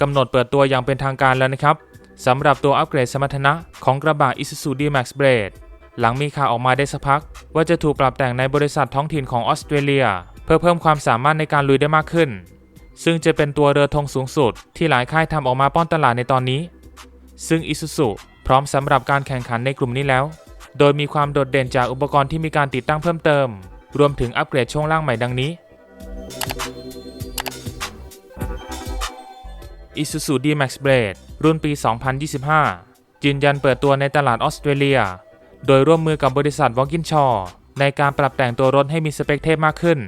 กำหนดเปิดตัวอย่างเป็นทางการแล้วนะครับสำหรับตัวอัปเกรดสมรรถนะของกระบะ Isuzu D-Max Blade หลังมีข่าวออกมาได้สักพัก ว่าจะถูกปรับแต่งในบริษัทท้องถิ่นของออสเตรเลีย เพื่อเพิ่มความสามารถในการลุยได้มากขึ้น ซึ่งจะเป็นตัวเรือธงสูงสุด ที่หลายค่ายทำออกมาป้อนตลาดในตอนนี้ ซึ่ง Isuzu พร้อมสำหรับการแข่งขันในกลุ่มนี้แล้ว โดยมีความโดดเด่นจากอุปกรณ์ที่มีการติดตั้งเพิ่มเติม รวมถึงอัปเกรดช่วงล่างใหม่ดังนี้ Isuzu D-Max Blade รุ่นปี 2025 ยืนยันเปิดตัวในตลาดออสเตรเลีย โดยร่วมมือกับบริษัท w a l k i n s h a w ในการปรับแต่งตัวรถให้มีสเปคเทพมากขึ้น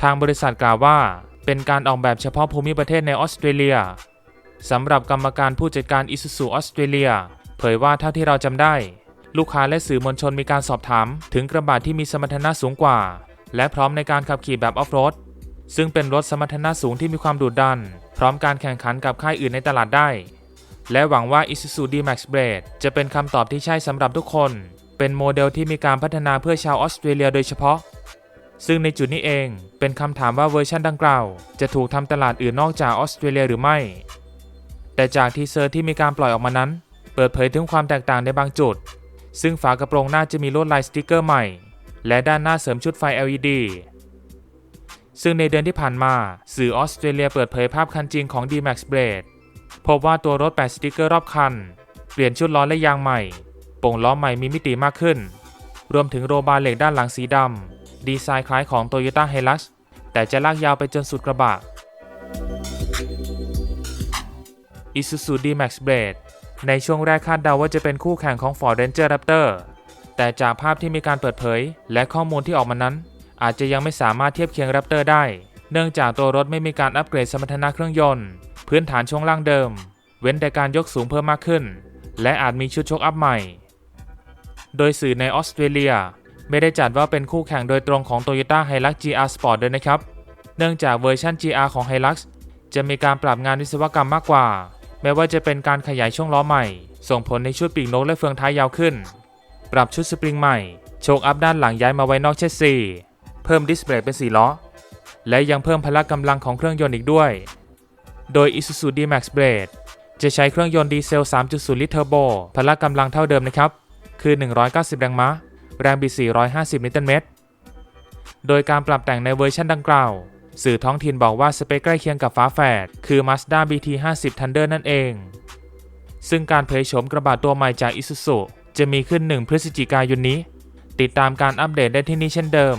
ทางบริษัทกล่าวว่า เป็นการออกแบบเฉพาะภูมิประเทศในออสเตรเลียสำหรับกรรมการผู้จัดการ Isuzu ออสเตรเลีย เผยว่าเท่าที่เราจำได้ ลูกค้าและสื่อมวลชนมีการสอบถาม ถึงกระบะที่มีสมรรถนะสูงกว่า และพร้อมในการขับขี่แบบออฟโรด ซึ่งเป็นรถสมรรถนะสูงที่มีความดุดัน พร้อมการแข่งขันกับค่ายอื่นในตลาดได้ และหวังว่า Isuzu D-Max Blade จะเป็นคำตอบที่ใช่สำหรับทุกคน เป็นโมเดลที่มีการพัฒนาเพื่อชาวออสเตรเลียโดยเฉพาะ ซึ่งในจุดนี้เองเป็นคำถามว่าเวอร์ชันดังกล่าว จะถูกทำตลาดอื่นนอกจากออสเตรเลียหรือไม่ แต่จากทีเซอร์ที่มีการปล่อยออกมานั้น เปิดเผยถึงความแตกต่างในบางจุด ซึ่งฝากระโปรงหน้าจะมีลวดลายสติกเกอร์ใหม่ และด้านหน้าเสริมชุดไฟ LED ซึ่งในเดือนที่ผ่านมา สื่อออสเตรเลียเปิดเผยภาพคันจริงของ D-Max Blade พบว่าตัวรถแปะสติกเกอร์รอบคัน เปลี่ยนชุดล้อและยางใหม่โป่งล้อใหม่มีมิติมากขึ้น รวมถึงโรบาร์เหล็กด้านหลังสีดำ ดีไซน์คล้ายของ Toyota Hilux แต่จะลากยาวไปจนสุดกระบะ Isuzu D-Max Blade ในช่วงแรกคาดเดาว่าจะเป็นคู่แข่งของ Ford Ranger Raptor แต่จากภาพที่มีการเปิดเผย และข้อมูลที่ออกมานั้น อาจจะยังไม่สามารถเทียบเคียง Raptor ได้ เนื่องจากตัวรถไม่มีการอัปเกรดสมรรถนะเครื่องยนต์ พื้นฐานช่วงล่างเดิม เว้นแต่การยกสูงเพิ่มมากขึ้น และอาจมีชุดชกอัพใหม่ โดยสื่อในออสเตรเลีย ไม่ได้จัดว่าเป็นคู่แข่งโดยตรงของ Toyota Hilux GR Sport ด้วยนะครับ เนื่องจากเวอร์ชัน GR ของ Hilux จะมีการปรับงานวิศวกรรมมากกว่า แม้ว่าจะเป็นการขยายช่วงล้อใหม่ ส่งผลในชุดปีกนกและเฟืองท้ายยาวขึ้น ปรับชุดสปริงใหม่ โชคอัพด้านหลังย้ายมาไว้นอกเชสซี เพิ่มดิสเบรกเป็น 4 ล้อ และยังเพิ่มพละกำลังของเครื่องยนต์อีกด้วย โดย Isuzu D-Max Blade จะใช้เครื่องยนต์ดีเซล 3.0 ลิตรเทอร์โบ พละกำลังเท่าเดิมนะครับ คือ 190 แรงม้า แรงบิด 450 นิวตันเมตร โดยการปรับแต่งในเวอร์ชันดังกล่าว สื่อท้องถิ่นบอกว่าสเปคใกล้เคียงกับฝาแฝด คือ Mazda BT50 Thunder นั่นเอง ซึ่งการเผยโฉมกระบะตัวใหม่จาก Isuzu จะมีขึ้น 1 พฤศจิกายนนี้ ติดตามการอัปเดตได้ที่นี่เช่นเดิม